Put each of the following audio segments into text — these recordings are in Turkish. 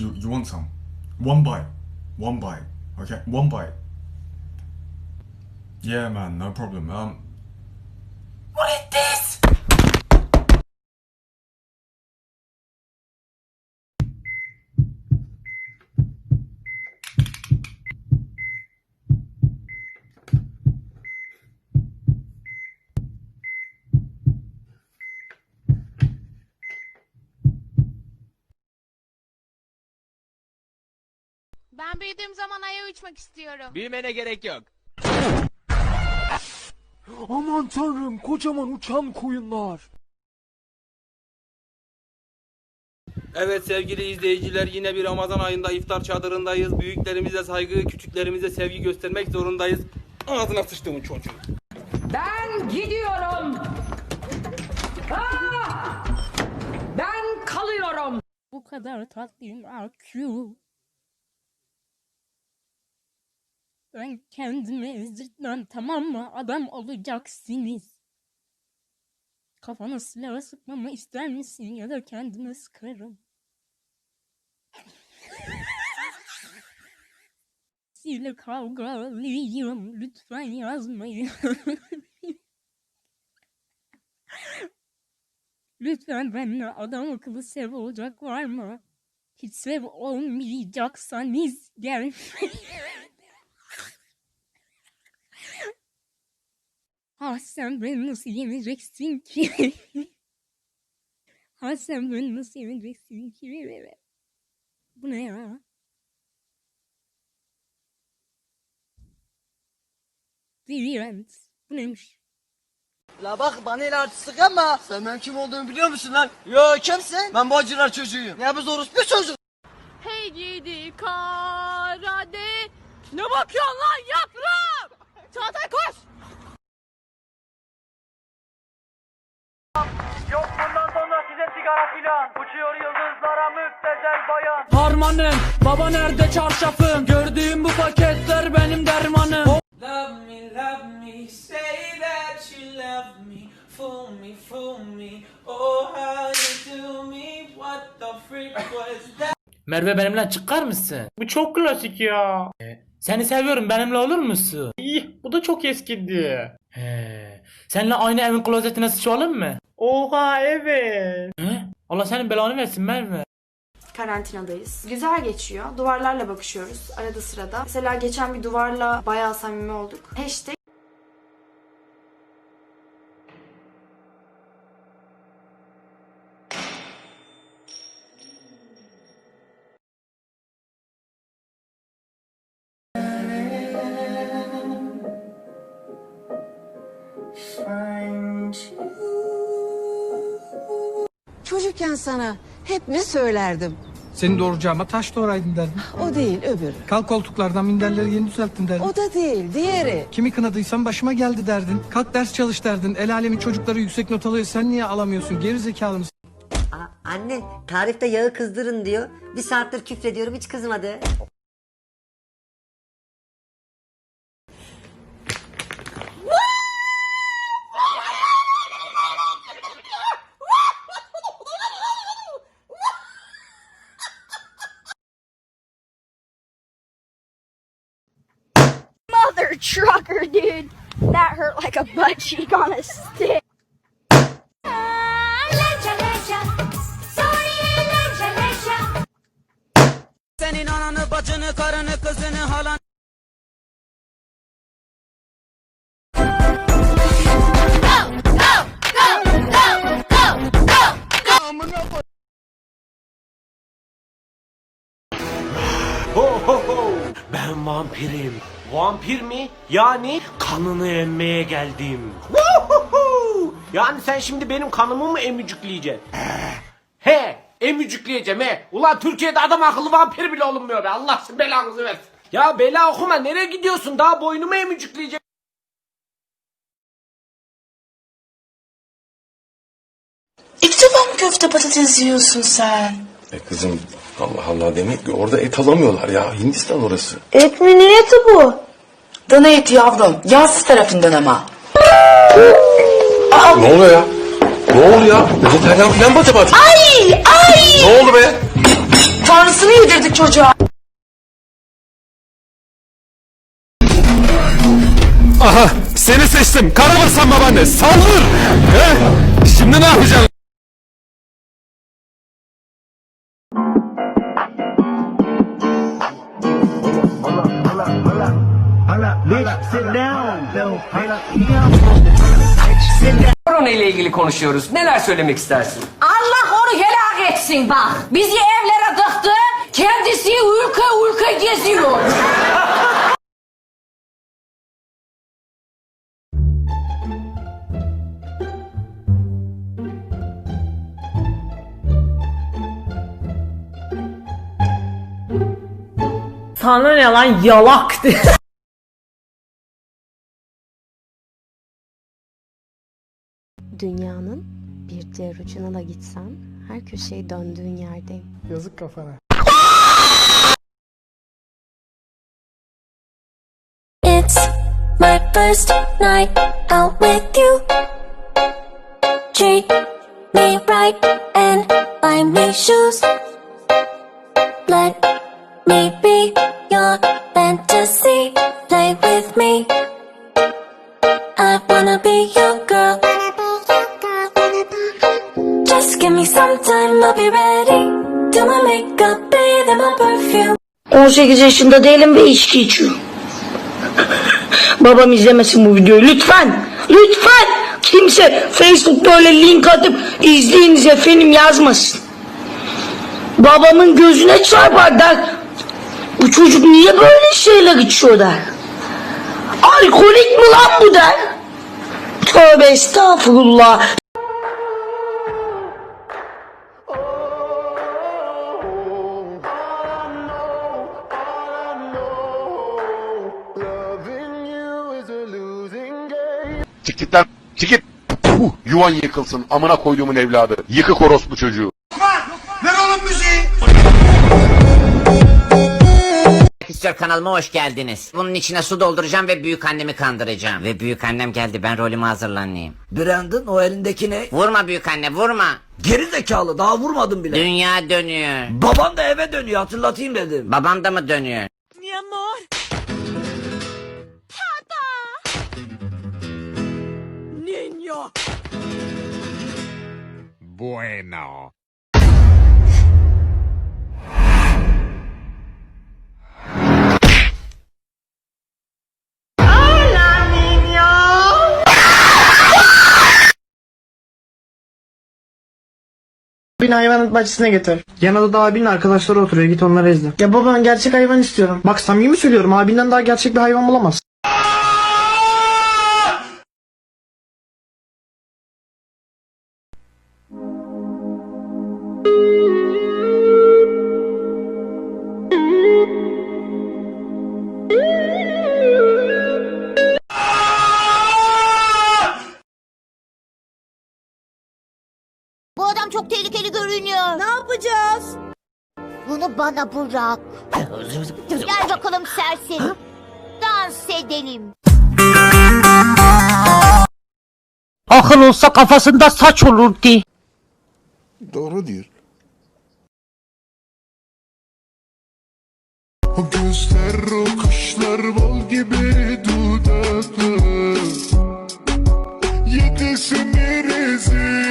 You you want some? One bite. One bite. Okay, one bite. Yeah, man, no problem. Um. Ben büyüdüğüm zaman aya uçmak istiyorum. Büyümene gerek yok. Aman tanrım kocaman uçan koyunlar. Evet sevgili izleyiciler yine bir Ramazan ayında iftar çadırındayız. Büyüklerimize saygı, küçüklerimize sevgi göstermek zorundayız. Ağzına sıçtığımın çocuğu. Ben gidiyorum. Aa! Ben kalıyorum. Bu kadar tatlıyım AQ. Ben kendimi ezdirtmem tamam mı? Adam olacaksınız. Kafana silah sıkmamı ister misin ya da kendime sıkarım. Sizinle kavgalıyım. Lütfen yazmayın. Lütfen benimle adam akıllı sev olacak var mı? Hiç sev olmayacaksanız gel. Ha sen beni nasıl yeneceksin ki? ha sen beni nasıl yeneceksin ki? Bu ne ya? Deviant. Bu neymiş? La bak bana el artistik ama sen benim kim olduğumu biliyor musun lan? Yo kimsin? Ben bu acılar çocuğuyum. Ya biz orospu çocuk. Hey gidi karade. Ne bakıyorsun lan yaprağım? Çağatay koş. Yok bundan sonra size sigara filan Uçuyor yıldızlara müptezel bayan Harmanım baba nerede çarşafım gördüğüm bu paketler benim dermanım. Love me, love me, say that you love me. Fool me, fool me. Oh, how you do me. What the freak was that? Merve benimle çıkar mısın? Bu çok klasik ya. Seni seviyorum benimle olur musun? İyi bu da çok eskidi. He. Seninle aynı evin klozetine sıçalım mı? Oha evet. He? Allah senin belanı versin Merve. karantinadayız. Güzel geçiyor. Duvarlarla bakışıyoruz arada sırada. Mesela geçen bir duvarla bayağı samimi olduk. Hashtag Çocukken sana hep ne söylerdim? Seni doğuracağıma taş doğraydın derdim O değil öbürü. Kalk koltuklardan minderleri yeni düzelttin derdin O da değil diğeri. Kimi kınadıysam başıma geldi derdin Kalk ders çalış derdin El alemin çocukları yüksek not alıyor sen niye alamıyorsun geri zekalı mısın? Anne tarifte yağı kızdırın diyor. Bir saattir küfrediyorum hiç kızmadı. That hurt like a butt cheek on a stick. Senin ananı, bacını, karını, kızını, halan. Ho ho ho. Ben vampirim. Vampir mi? Yani kanını emmeye geldim. Yani sen şimdi benim kanımı mı emücükleyeceksin? He, emücükleyeceğim he. Ulan Türkiye'de adam akıllı vampir bile olunmuyor be. Allah sizin belanızı versin. Ya bela okuma nereye gidiyorsun? Daha boynumu emücükleyecek. İlk defa mı köfte patates yiyorsun sen? E kızım Allah Allah demek ki orada et alamıyorlar ya Hindistan orası. Et mi ne eti bu? Dana eti yavrum. Yağsız tarafından ama. Ne oluyor ya? Ne oluyor ya? Vejeteryan falan mı acaba? Ay ay. Ne oldu be? tanrısını yedirdik çocuğa. Aha seni seçtim. Karabasan babaanne saldır. He? Şimdi ne yapacaksın? Korona ile ilgili konuşuyoruz. Neler söylemek istersin? Allah onu helak etsin bak. Bizi evlere tıktı. Kendisi ülke ülke geziyor. Sana ne lan yalak de. Dünyanın bir diğer ucuna da gitsen her köşeyi döndüğün yerdeyim. Yazık kafana. It's my first night out with you. Treat me right and buy me shoes. Let me be your fantasy. Play with me. I wanna be your girl. Just give me some time, I'll be ready. Do my makeup, bathe in my perfume. 18 yaşında değilim ve içki içiyorum. Babam izlemesin bu videoyu lütfen. Lütfen. Kimse Facebook'ta öyle link atıp izleyiniz efendim yazmasın. Babamın gözüne çarpar der. Bu çocuk niye böyle şeyler içiyor der. Alkolik mi lan bu der. Tövbe estağfurullah. Çık git. Puh, yuvan yıkılsın. Amına koyduğumun evladı. Yıkık orospu çocuğu. Arkadaşlar kanalıma hoş geldiniz. Bunun içine su dolduracağım ve büyük annemi kandıracağım. Ve büyük annem geldi ben rolümü hazırlanayım. Brandon o elindeki ne? Vurma büyük anne vurma. Geri zekalı daha vurmadım bile. Dünya dönüyor. Babam da eve dönüyor hatırlatayım dedim. Babam da mı dönüyor? Bueno. Bin hayvanat bahçesine getir. Yanında da abinin arkadaşları oturuyor git onları izle. Ya baba ben gerçek hayvan istiyorum. Bak samimi söylüyorum abinden daha gerçek bir hayvan bulamaz. Bu adam çok tehlikeli görünüyor. Ne yapacağız? Bunu bana bırak. Gel bakalım serseri. Dans edelim. Akıl olsa kafasında saç olurdu. Doğru diyor. O gözler o kaşlar bal gibi dudaklar Yedisini rezil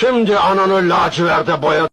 Şimdi ananı laciverde boya